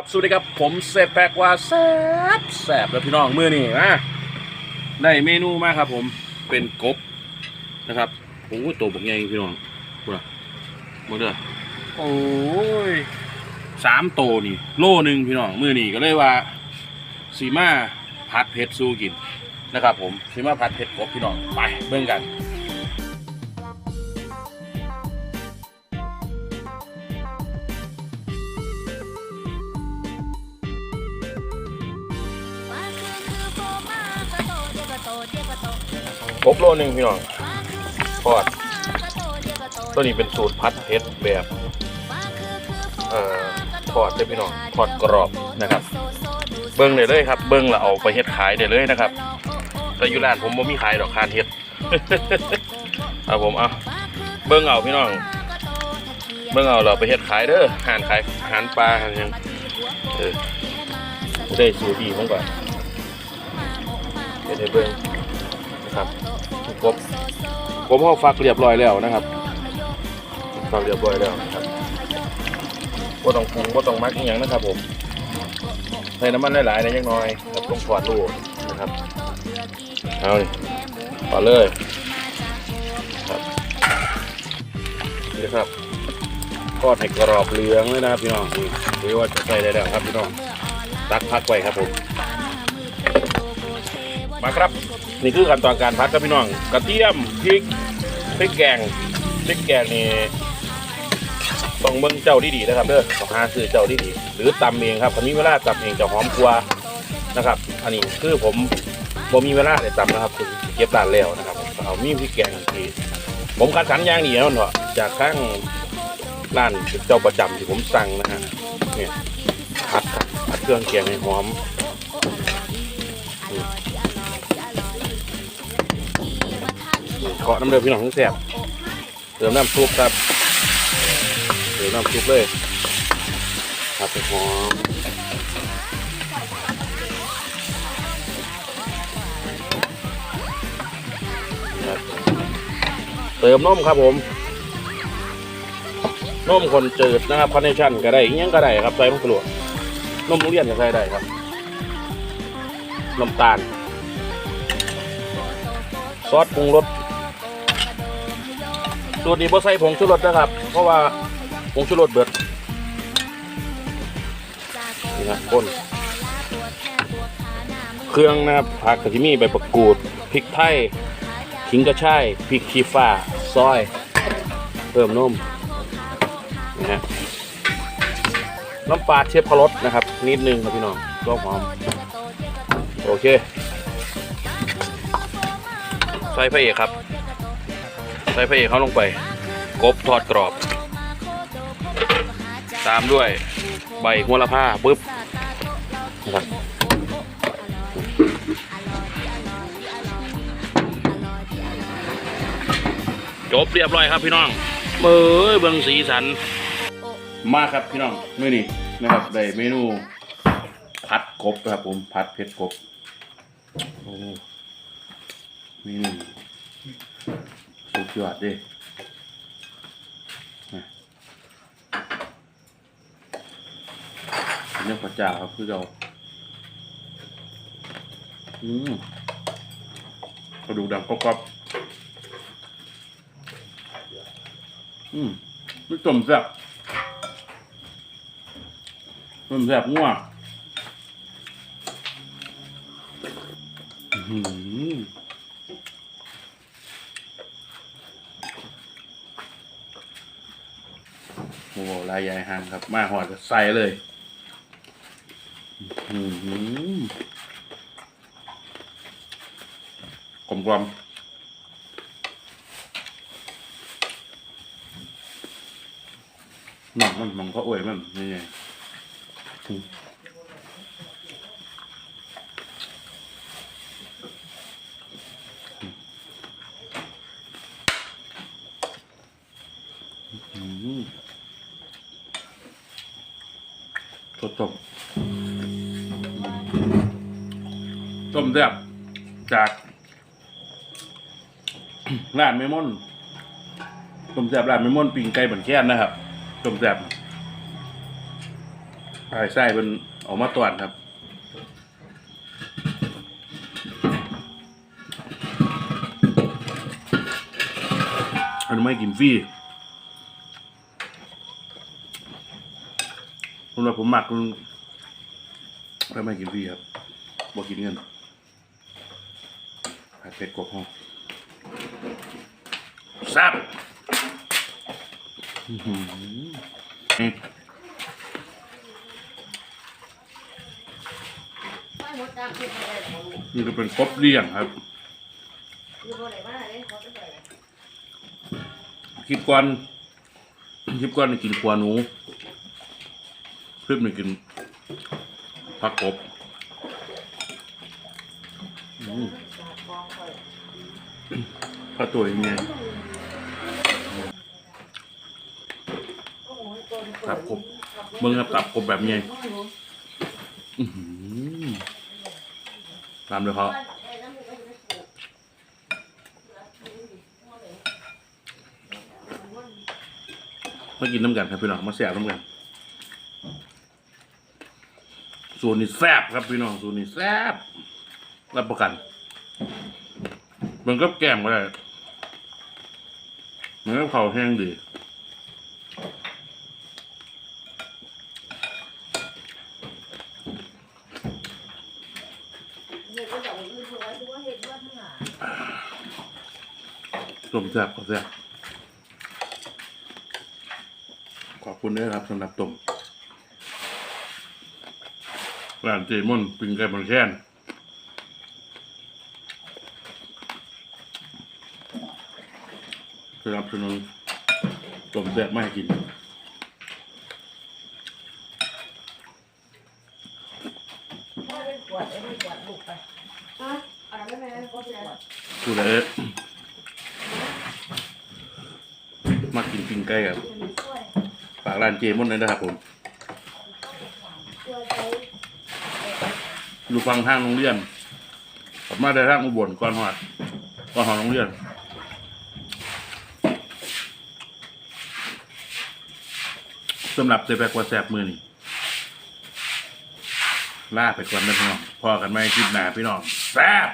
ครับสวัสดีครับผมเซฟแปกว่าแซบแซบแล้วพี่น้องมือนี่นะได้เมนูมากครับ ผมเป็นกบนะครับโอ้ยตัวบักใหญ่พี่น้องพูดละมาเด้อโอ้ยสามโตนี่ โลหนึ่งพี่น้องมือนี่ก็เลยว่าสีมาผัดเผ็ดสู้กินนะครับ ผมสีมาผัดเผ็ดกบพี่น้องไปเบิ่งกัน กบโลหนึ่งพี่น้องทอดตัวนี้เป็นสูตรพัดเผ็ดแบบเอ่อทอดเลยพี่น้องทอดกรอบนะครับ เบิ้งเลยเลยครับ เบิ้งแล้วเอาไปเฮ็ดขายได้เลยนะครับแต่อยู่ร้านผมบ่มีขายดอกคานเฮ็ดครับผมเอาเบิ้งเอาพี่น้อง เบิ้งเอาเราไปเฮ็ดขายเด้อหารขายหารปลาหารหยังเออได้สูตรดีมั้งก่อนเฮ็ดให้เบิ้งนะครับ กบกบเฮาฟักเรียบร้อยแล้วนะครับฟักเรียบร้อยแล้วนะครับบ่ต้องปรุงบ่ต้องมักอีหยังนะครับ ผมใส่น้ำมันหลายๆนะยังน้อยครับต้องทอดลูกนะครับเอานี่ทอเลยครับนี่ครับทอดให้กรอบเหลืองเลยนะครับพี่น้องนี่หรือว่าจะใส่ได้แล้วครับพี่น้องตักพักไว้ครับผม มาครับ นี่คือขั้นตอนการพัดครับพี่น้อง กระเทียมพริกพริกแกงพริกแกงนี่ต้องเบิ่งเจ้าที่ดีนะครับเด้อต้องหาซื้อเจ้าที่ดีหรือตำเองครับคันนี้เวลาตำเองจะหอมกว่านะครับ อันนี้คือผมบ่มีเวลาได้ตำนะครับคือเก็บร้านแล้วนะครับเอามีพริกแกงที่ผมคัดสรรอย่างดีแล้วเนาะจากข้างร้านเจ้าประจำที่ผมสั่งนะฮะเนี่ยผัดผัดเครื่องแกงให้หอม เกาะน้ำเดือดพี่น้องทั้งแสบเติมน้ำซุปครับเติมน้ำซุปเลยครับหอมเติมนมครับผมนมคนจืดนะครับคาร์เนชั่นก็ได้อิหยังก็ได้ครับใส่มะกรูดนมโรงเรียนก็ใส่ได้ครับน้ำตาล ซอสปรุงรส สูตรนี้บ่ใส่ผงชูรสนะครับ เพราะว่าผงชูรสเบิด นี่นะคน เครื่องนะครับผักกะทิมีใบประกูดพริกไทยขิงกระชายพริกขี้ฟ้าซอย เพิ่มนมนะฮะน้ำปลาเชฟพรสนะครับ นิดนึงครับพี่น้องก็หอม โอเค ใส่พระเอกครับ ใส่พระเอกเขาลงไป กบทอดกรอบ ตามด้วยใบหัวละผ้าปุ๊บนะครับจบเรียบร้อยครับพี่น้องเบ้ยเบิงสีสัน มากครับพี่น้องมื้อนี้นะครับได้เมนูผัดกบนะครับผมผัดเผ็ดกบโอ้เมนูสุด ยอดเด้นะเนื้อพระเจ้าครับคือเราอืมกระดูกดังกรอบอืมไม่ต้มแซ่บต้มแซ่บงัวงอื้อหื โอ้โหลายใหญ่ห่างครับ มาหอดก็ใส่เลยอือหืมกลมกลมหนังมันมันก็อวยมันนี่ไงอืมอืม สด ต้มต้มแซ่บจากร้านเมมอนต้มแซ่บร้านเมมอนปิงไก่บันแค้นนะครับต้มแซ่บไอ้ไส้เป็นออกมาตรวจครับอันไม่กินฟรี คุณว่าผมหมักคุณไม่ไม่กินฟรีครับบอกกินเงินผัดเป็ดกบห้องแซ่บนี่ไม่หมดตามคิดอะเป็นกบเลี้ยงครับคลิปก่อนคลิปก่อนกินขวหนู คลิปนี่กินผักกบอืมฝากกองคอยผักตัวยังไงโอ้โหตัวนี้ตับกบเบิ่งครับตับกบแบบไงอื้อหือตามเลยครับมากินน้ำกันครับพี่น้องมาแซ่บน้ำกัน สูตรนี้แซ่บครับพี่น้องสูตรนี้แซ่บรับประกันมันก็แกล้มก็ได้มันก็เผาแห้งดีเห็ดก็จะเอนตัวไว้ดูว่าเห็ดว่าทั้งหลายต้มแซ่บก็แซ่บขอบคุณด้วยครับสำหรับต้ม ร้านเจมอนปิงไก่บางแค้นสนับสนุนต้มแซ่บไม่ให้กินไม่เป็นขวดไม่เป็นขวดลูกไปอะอ่านไม่แม่ก็เป็นขวดผู้ใดมากินปิงไก่ครับช่วยฝากร้านเจมอนด้วยนะครับผม ช่วยใช้ อยู่ฟังทางโรงเรียนออกมาได้ทางอุบลก่อนหอดก่อนหอดโรงเรียนสำหรับเจแปกว่าแสบมือนี่ล่าไปก่อนนะพี่น้องพอกันไหมคลิปหน้าพี่น้องแซ่บ